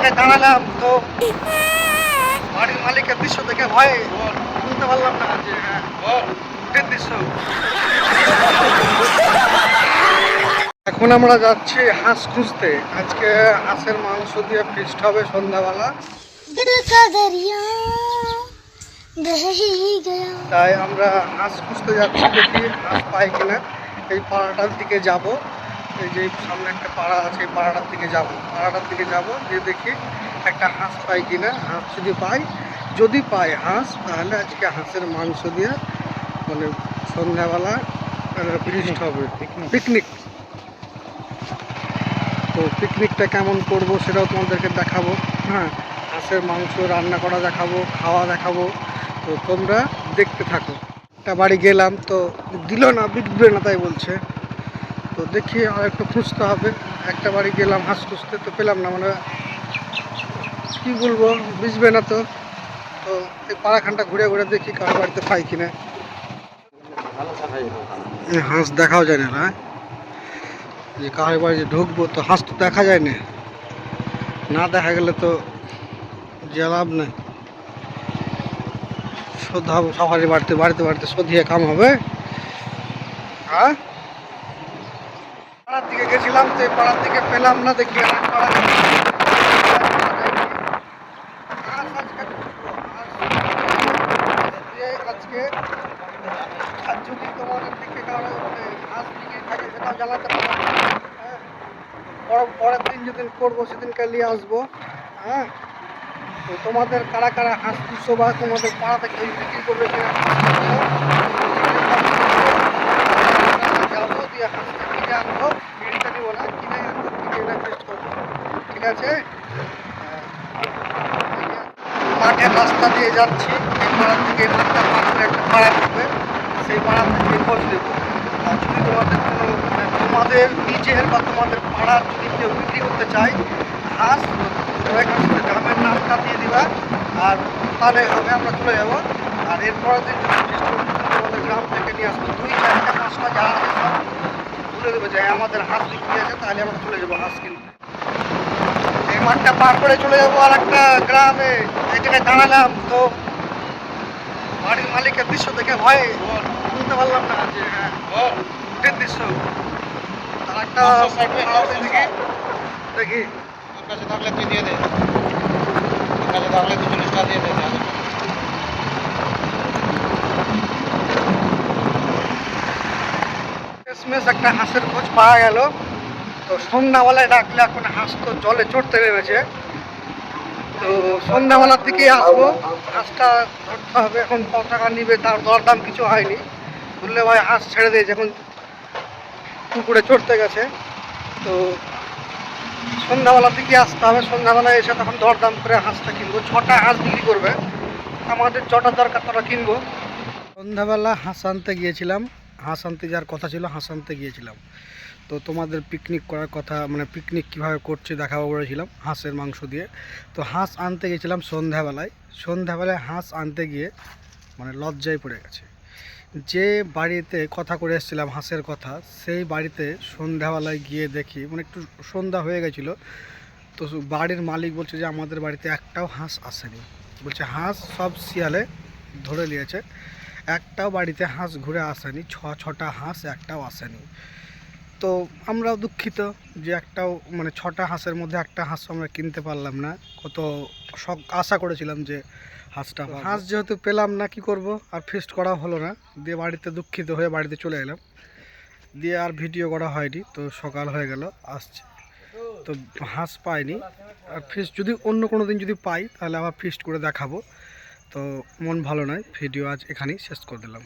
থেকে দাঁড়ালাম তো বাড়ির মালিকের দৃশ্য দেখে ভয়। বুঝতে পারলাম না যে হ্যাঁ উঠের দৃশ্য। এখন আমরা যাচ্ছি হাঁস খুঁজতে। আজকে হাঁসের মাংস দিয়ে ফিস্ট হবে সন্ধ্যাবেলা। তাই আমরা হাঁস খুঁজতে যাচ্ছি দেখি, হাঁস পাই কিনা। এই পাড়াটার দিকে যাব। এই যে সামনে একটা পাড়া আছে এই পাড়াটার দিকে যাব। পাড়াটার দিকে যাব যে দেখি একটা হাঁস পাই কিনা। হাঁস যদি পাই যদি পাই হাঁস তাহলে আজকে হাঁসের মাংস দিয়ে মানে সন্ধ্যাবেলা ফিস্ট হবে। পিকনিক তো পিকনিকটা কেমন করব সেটাও তোমাদেরকে দেখাবো। হ্যাঁ হাঁসের মাংস রান্না করা দেখাবো খাওয়া দেখাবো। তো তোমরা দেখতে থাকো। একটা বাড়ি গেলাম তো দিল না বিকবে না তাই বলছে। তো দেখি আর একটু খুঁজতে হবে। একটা বাড়ি গেলাম, হাঁস খুঁজতে তো পেলাম না মানে কী বলব, বুঝবে না তো। তো এই পাড়াখানটা ঘুরে ঘুরে দেখি কার বাড়িতে পাই কিনা। হাঁস দেখাও যায় না না? যে কার বাড়িতে ঢুকবো তো হাঁস তো দেখা যায় না। না দেখা গেলে তো যে লাভ নেই। শোধ হবে সবারই বাড়িতে বাড়িতে বাড়িতে শোধিয়ে কাম হবে। হ্যাঁ? পাড়ার দিকে গেছিলাম, তো পাড়ার দিকে পেলাম না, দেখি পারো। হ্যাঁ। পর- পরের দিন যেদিন করব সেদিনকে নিয়ে আসব। হ্যাঁ। তো তোমাদের কারা কারা হাঁস পুষো বা তোমাদের পাড়াতে কেউ বিক্রি করবে যাব দিয়ে হাঁসটা কিনে আনব বিড়িটা নিবো না কিনে আনব কিনে এনে টেস্ট করব ঠিক আছে। মাঠের রাস্তা দিয়ে যাচ্ছি। এই পাড়া থেকে এই মাঠটা পার একটা পাড়া থাকবে। সেই পাড়া থেকে খোঁজ নেব। আর যদি তোমাদের কোনো মানে তোমাদের নিজের বা তোমাদের পাড়ার যদি কেউ বিক্রি করতে হাঁস ওই গ্রামের নামটা দিয়ে দিবা। আর তাহলে হবে আমরা চলে যাব। আর এরপরে দিন তোমাদের গ্রাম থেকে নিয়ে আসব। দুই চারটা পাঁচটা যা আছে সব তুলে দেবো। যে আমাদের হাঁস বিক্রি আছে, তাহলে আমরা চলে যাব হাঁস কিনতে। মাঠটা পার করে চলে যাব আর একটা গ্রামে জায়গায় দাঁড়ালাম। তো বাড়ির মালিকের দৃশ্য দেখে ভয়ে বুঝতে পারলাম না যে হ্যাঁ উঠের দৃশ্য। আর একটা দেখি। কাছে থাকলে তুই দিয়ে দে। কাছে থাকলে তুই দিয়ে দে। শেষমেশ একটা হাঁসের খোঁজ পাওয়া গেল। তো সন্ধ্যাবেলায় ডাকলে এখন হাঁস তো জলে চড়তে নেমেছে। তো সন্ধ্যাবেলার দিকে আসব। হাঁসটা ধরতে হবে, এখন কত টাকা নিবে তার দরদাম কিছু হয়নি। বললে ভাই হাঁস ছেড়ে দিয়েছে, এখন পুকুরে চড়তে গেছে। তো সন্ধ্যাবেলার দিকে আসতে হবে। সন্ধ্যাবেলায় এসে তখন দরদাম করে হাঁসটা কিনবো। ছটা হাঁস বিক্রি করবে। আমাদের যটা দরকার, তটা কিনবো। সন্ধ্যাবেলা হাঁস আনতে গিয়েছিলাম। হাঁস আনতে যাওয়ার কথা ছিল, হাঁস আনতে গিয়েছিলাম। তো তোমাদের পিকনিক করার কথা মানে পিকনিক কীভাবে করছে দেখাবো বলেছিলাম, হাঁসের মাংস দিয়ে। তো হাঁস আনতে গেছিলাম সন্ধ্যাবেলায়। সন্ধ্যাবেলায় হাঁস আনতে গিয়ে মানে লজ্জায় পড়ে গেছে। যে বাড়িতে কথা করে এসেছিলাম, হাঁসের কথা, সেই বাড়িতে সন্ধ্যাবেলায় গিয়ে দেখি মানে একটু সন্ধ্যা হয়ে গেছিল। তো বাড়ির মালিক বলছে যে, আমাদের বাড়িতে একটাও হাঁস আসেনি। বলছে, হাঁস সব শিয়ালে ধরে নিয়েছে। একটাও বাড়িতে হাঁস ঘুরে আসেনি। ছ, ছটা হাঁস একটাও আসেনি। তো আমরাও দুঃখিত যে একটাও মানে ছটা হাঁসের মধ্যে একটা হাঁস আমরা কিনতে পারলাম না। কত শখ, আশা করেছিলাম যে হাঁসটা হাঁস যেহেতু পেলাম না, কি করব? আর ফিস্ট করা হলো না। দিয়ে বাড়িতে দুঃখিত হয়ে বাড়িতে চলে এলাম। দিয়ে আর ভিডিও করা হয়নি, তো সকাল হয়ে গেল, আসছে। তো হাঁস পাইনি। আর ফিস্ট যদি অন্য কোনো দিন যদি পাই, তাহলে আবার ফিস্ট করে দেখাবো। তো মন ভালো নয়, ভিডিও আজ এখানেই শেষ করে দিলাম।